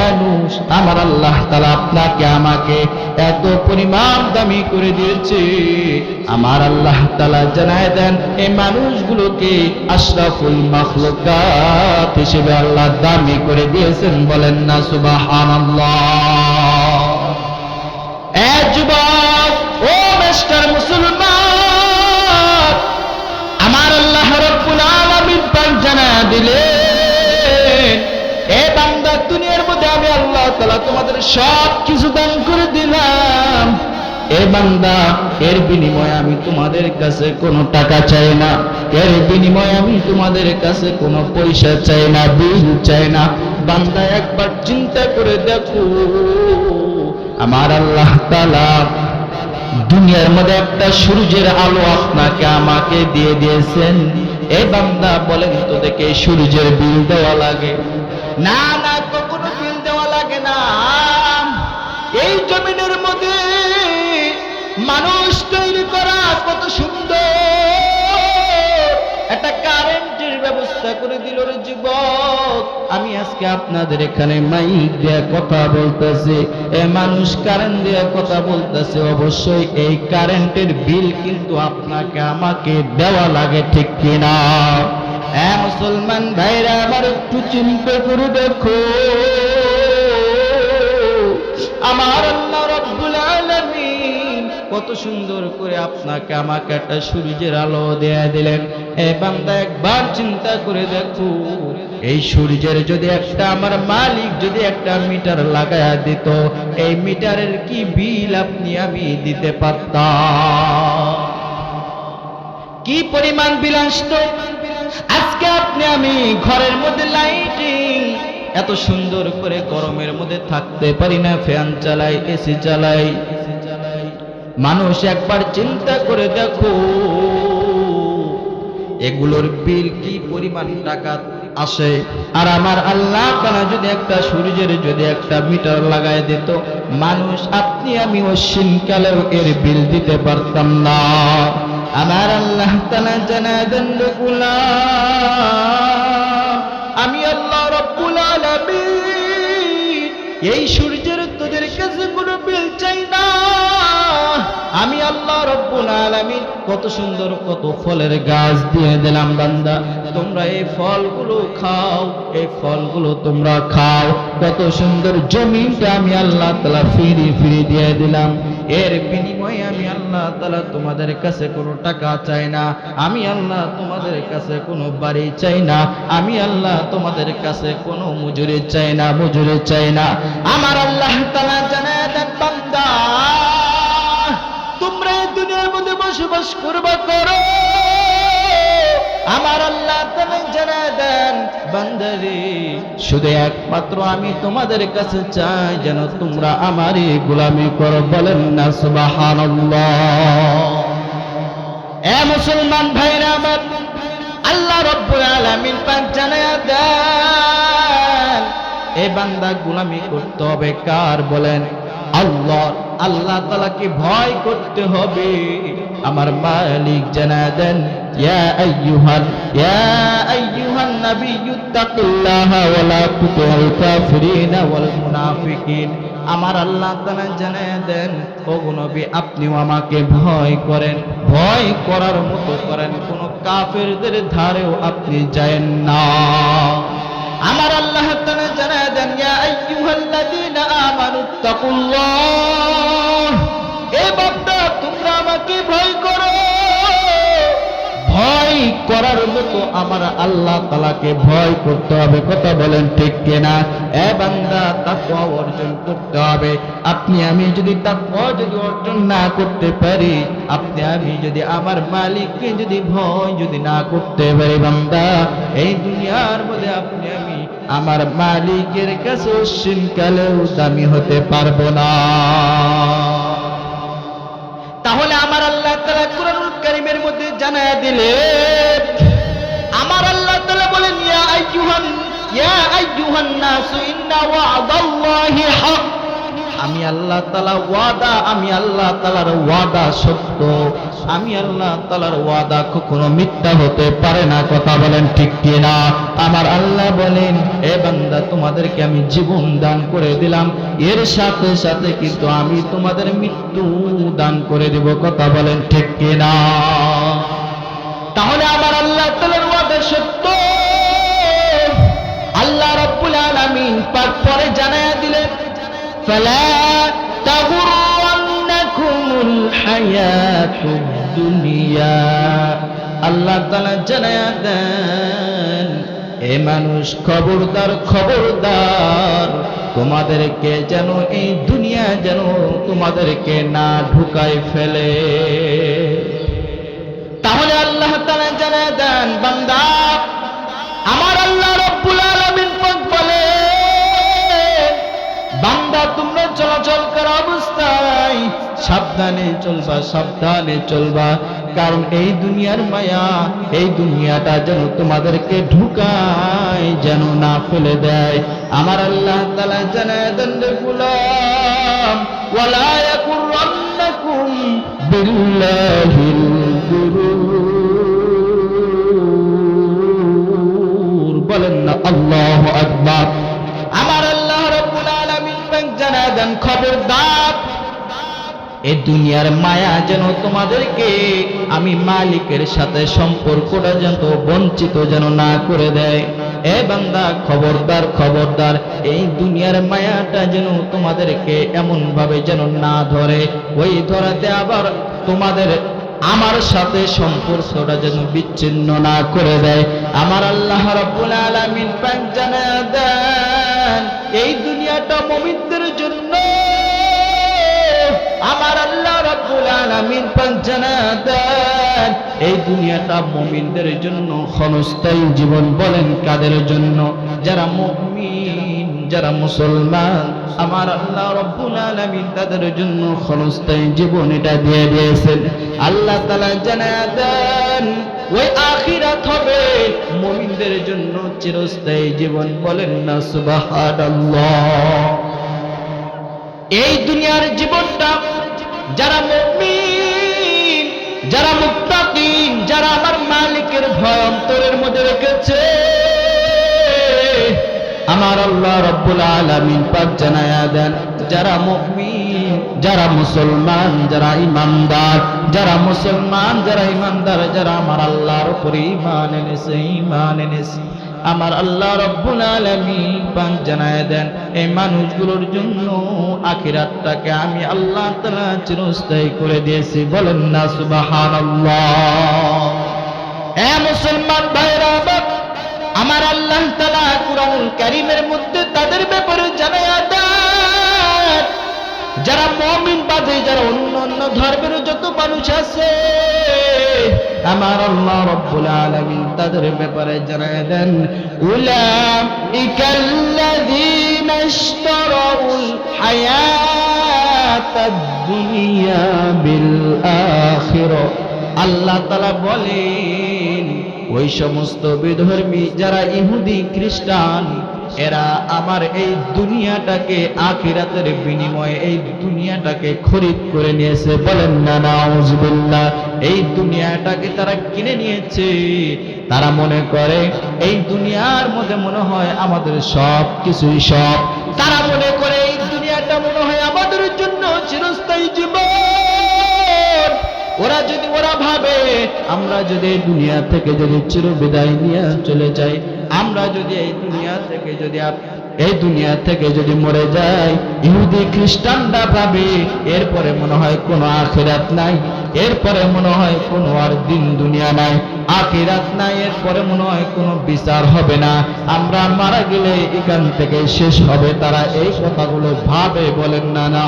মানুষ, আমার আল্লাহ তালা আপনাকে আমাকে এত পরিমাণ দামি করে দিয়েছে। আমার আল্লাহ তালা জানায় দেন এই মানুষগুলোকে আশরাফুল মখলকাত হিসেবে আল্লাহ দামি করে দিয়েছেন বলেন না সুবাহ যুবক সব কিছু দান করে দিলাম। এ বান্দা, এর বিনিময়ে আমি তোমাদের কাছে কোনো টাকা চাই না। এর বিনিময়ে আমি তোমাদের কাছে কোনো পয়সা চাই না, বিল চাই না। বান্দা, একবার চিন্তা করে দেখো, আমার আল্লাহ তাআলা দুনিয়ার মধ্যে একটা সূর্যের আলো আপনাকে আমাকে দিয়ে দিয়েছেন। এ বান্দা, বলেন তো দেখে সূর্যের বিল দেওয়া লাগে? না না, কখনো বিল দেওয়া লাগে না। কত সুন্দর। একটা কারেন্টের ব্যবস্থা করে দিল রে যুবক। আমি আজকে আপনাদের এখানে মাইক দিয়ে কথা বলতেছি। এ মানুষ কারেন্ট দিয়ে কথা বলতেছে। অবশ্যই এই কারেন্টের বিল কিন্তু আপনাকে আমাকে দেওয়া লাগে ঠিক কিনা? হ্যাঁ মুসলমান ভাইরা, আমার একটু চিন্তা করে দেখো। আমার আল্লাহ কত সুন্দর করে আপনাকে আমাকে একটা সূর্যের আলো দেয়া দিলেন। এ বান্দা, একবার চিন্তা করে দেখো, এই সূর্যের যদি একটা আমার মালিক যদি একটা মিটার লাগায়া দিত, এই মিটারের কি বিল আপনি আমি দিতে পারতাম? কি পরিমাণ বিল আসতো? আজকে আপনি আমি ঘরের মধ্যে লাইটিং, এত সুন্দর করে গরমের মধ্যে থাকতে পারি না, ফ্যান চালাই, এসি চালাই। মানুষ একবার চিন্তা করে দেখো, এগুলোর বিল কি পরিমাণ টাকা আসে? আর আমার আল্লাহ যদি একটা সূর্যের যদি একটা মিটার লাগায় দিত, মানুষ, আপনি আমি অশ্বিনকালেও এর বিল দিতে পারতাম না। আমার আল্লাহ জানা দেন কত সুন্দর, কত ফলের গাছ দিয়ে দিলাম বান্দা। তোমরা এই ফলগুলো খাও, এই ফলগুলো তোমরা খাও। কত সুন্দর জমিনটা আমি আল্লাহ তালা ফিরি ফিরি দিয়ে দিলাম। এর বিনিময়ে আমি আল্লাহ তালা তোমাদের কাছে কোনো টাকা চাই না, আমি আল্লাহ তোমাদের কাছে কোনো বাড়ি চাই না, আমি আল্লাহ তোমাদের কাছে কোনো মজুরি চাই না, মজুরি চাই না। আমার আল্লাহ তালা জানায় দেন বান্দা বসবাস করবা, করো। আমার আল্লাহ তালা জানায় দেন, বান্দারে। শুধু একমাত্র আমি তোমাদের কাছে চাই যেন তোমরা আমারই গোলামি করো, বলেন না, সুবহানাল্লাহ। এ মুসলমান ভাইরা আমার, আল্লাহ রব্বুল আলামিন পাক জানায়া দেন, এ বান্দা গোলামি করতে হবে কার বলেন? আল্লাহ আল্লাহ তালাকে ভয় করতে হবে। আমার মালিক জানা দেন, ইয়া ইয়া আইয়ুহান ওয়া লা ওয়াল মুনাফিকিন। আমার আল্লাহ তাআলা জানায় দেন ও নবী, আপনিও আমাকে ভয় করেন, ভয় করার মতো করেন, কোন কাফেরদের ধারেও আপনি যায়েন না। আমার আল্লাহ তাআলা জানায় দেন, ইয়া আইয়ুহাল্লাযীনা আমানু তাকুল্লাহ এ বান্দা, তোমরা আমাকে ভয় করার মতো আমার আল্লাহ তালাকে ভয় করতে হবে। কথা বলেন ঠিক কিনা? এ বান্দা, তাকওয়া অর্জন করতে হবে। আপনি, আমি যদি তাকওয়া যদি অর্জন না করতে পারি, আপনি, আমি যদি আমার মালিককে যদি ভয় যদি না করতে পারি বান্দা, এই দুনিয়ার মধ্যে আপনি, আমি আমার মালিকের কাছে অশ্বিনকালেও দামি হতে পারব না। তাহলে আমার আল্লাহ তালা কোরআনুল কারিমের মধ্যে জানায় দিলে আমি আল্লাহ তালা ওয়াদা, আমি আল্লাহ তালার ওয়াদা সত্য। আমি আল্লাহ তালার ওয়াদা কখনো মিথ্যা হতে পারে না, কথা বলেন ঠিক কিনা? আমার আল্লাহ বলেন, এ বান্দা, তোমাদেরকে আমি জীবন দান করে দিলাম। এর সাথে সাথে কিন্তু আমি তোমাদের মৃত্যু দান করে দিব, কথা বলেন ঠিক কিনা? তাহলে আমার ফালা তাগুরন্নাকুমুল হায়াতুদ দুনিয়া আল্লাহ তাআলা জানায়া দেন, এ মানুষ খবরদার খবরদার, তোমাদেরকে যেন এই দুনিয়া যেন তোমাদেরকে না ঢুকায় ফেলে। তাহলে আল্লাহ তাআলা জানায়া দেন, বান্দা চলাচল করা অবস্থায় সাবধানে চলবা সাবধানে চলবা। কারণ এই দুনিয়ার মায়া, এই দুনিয়াটা যেন তোমাদেরকে ঢুকায়, যেন না ফেলে দেয়। আমার আল্লাহ তালা দেন রে গুলাম। ওয়ালা ইয়াকুরন্নাকুম বিল্লাহিল এই দুনিয়ার মায়া যেন তোমাদেরকে, আমি মালিকের সাথে সম্পর্কটা যেন বঞ্চিত যেন না করে দেয়। এ বান্দা, খবরদার খবরদার, এই দুনিয়ার মায়াটা যেন তোমাদেরকে এমন ভাবে যেন না ধরে। ওই ধরাতে আবার তোমাদের আমার সাথে সম্পর্কটা যেন বিচ্ছিন্ন না করে দেয়। আমার আল্লাহ রাব্বুল আলামিন পাক জানায় দেন, এই দুনিয়াটা মুমিনদের জন্য এই দুনিয়াটা মুমিনদের জন্য, ক্ষণস্থায়ী জীবন বলেন কাদের জন্য? যারা মুমিন, যারা মুসলমান, আমার আল্লাহ রব্বুল আলামিন তাদের জন্য ক্ষণস্থায়ী জীবন এটা দিয়ে দিয়েছেন। আল্লাহ তাআলা জানায় দেন, ওই আখিরাত হবে। মুমিনদের জন্য চিরস্থায়ী জীবন বলেন না, সুবহানাল্লাহ। এই দুনিয়ার জীবনটা যারা রেখেছে। আমার আল্লাহ রব্বুল আলামিন পাক জানায়া দেন, যারা মুমিন, যারা মুসলমান, যারা ইমানদার, যারা মুসলমান, যারা ইমানদার, যারা আমার আল্লাহর উপরে ইমান এনেছে ইমান এনেছে। আমার আল্লাহ রব্বুল আলামিন পাক জানায় দেন, এই মানুষগুলোর জন্য আখিরাতটাকে আমি আল্লাহ তাআলা চিরস্থায়ী করে দিয়েছি। বলেন না, সুবহানাল্লাহ। এ মুসলমান ভাইরা আমার আল্লাহ তাআলা কুরআনুল কারীমের মধ্যে তাদের ব্যাপারে জানায়া যারা মমিন বাদে, যারা অন্য অন্য ধর্মের যত মানুষ আছে, আমার আল্লাহ রব্বুল আলামিন তাদের ব্যাপারে জানায় দেন, উলাইকাল্লাযীনা ইশতারাউল হায়াতাদ দুনিয়া বিল আখিরাহ আল্লাহ তাআলা বলেন ওই সমস্ত বিধর্মী যারা ইহুদি, খ্রিস্টান, এরা আমার এই দুনিয়াটাকে, আখিরাতের বিনিময়ে এই দুনিয়াটাকে খরিদ করে নিয়েছে। বলেন, না নাউজুবিল্লাহ এই দুনিয়াটাকে তারা কিনে নিয়েছে। তারা মনে করে, এই দুনিয়ার মধ্যে মনে হয় আমাদের সব কিছুই সব। তারা মনে করে, এই দুনিয়াটা মনে হয় আমাদের জন্য চিরস্থায়ী ওরা যদি, ওরা ভাবে, আমরা যদি দুনিয়া থেকে যদি চির বিদায় নিয়ে চলে যাই, আমরা যদি এই দুনিয়া থেকে যদি এই দুনিয়া থেকে যদি মরে যাই, ইহুদি খ্রিস্টানরা ভাবে, এরপরে মনে হয় কোনো আখিরাত নাই, এরপরে মনে হয় কোনো আর দিন দুনিয়া নাই, আখিরাত নাই, এরপরে মনে হয় কোনো বিচার হবে না। আমরা মারা গেলে এখান থেকে শেষ হবে, তারা এই কথাগুলো ভাবে, বলেন না না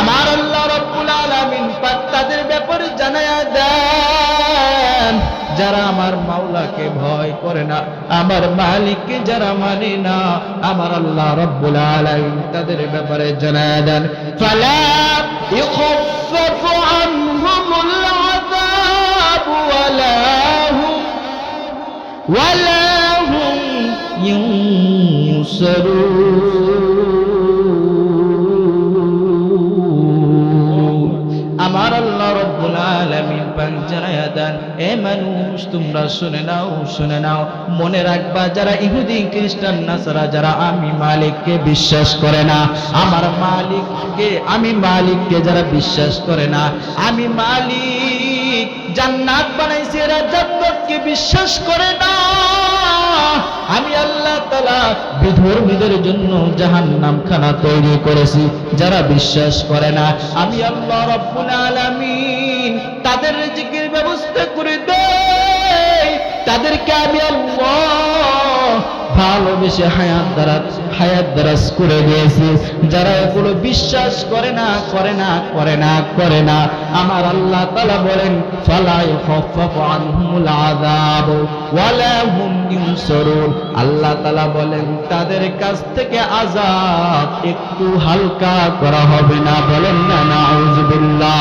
আমার আল্লাহ রব্বুল আলামিন পাক তাদের ব্যাপারে জানায়া দেন। যারা আমার মাওলাকে ভয় করে না, আমার মালিককে যারা মানে না, আমার আল্লাহ রব্বুল আলামিন তাদের ব্যাপারে জানায়া দেন। ফালা ইখফফু আনহুমুল আযাব ওয়ালা হুম, ওয়ালা ইউনসারুন। রব্বুল আলামিন পাঞ্জারায়া এ মানুষ, তোমরা শুনে নাও শুনে নাও। মনে রাখবা, যারা ইহুদি, খ্রিস্টান, নাসারা, যারা আমি মালিককে বিশ্বাস করে না, আমার মালিককে, আমি মালিককে যারা বিশ্বাস করে না, আমি মালিক জান্নাত বানাইছে, এরা জান্নাতকে বিশ্বাস করে না। বিধর্মীদের জন্য জাহান্নাম খানা তৈরি করেছি, যারা বিশ্বাস করে না। আমি আল্লাহ রব্বুল আলামিন তাদের জিকির ব্যবস্থা করে দেই তাদেরকে আমি ভালোবেসে হায়াত দ্বারা হায়াত দ্বারাজ করে দিয়েছি। যারা এগুলো বিশ্বাস করে না করে না করে না করে না, আমার আল্লাহ তালা বলেন আল্লাহ তালা বলেন, তাদের কাছ থেকে আজাদ একটু হালকা করা হবে না। বলেন, না নাউজুবিল্লাহ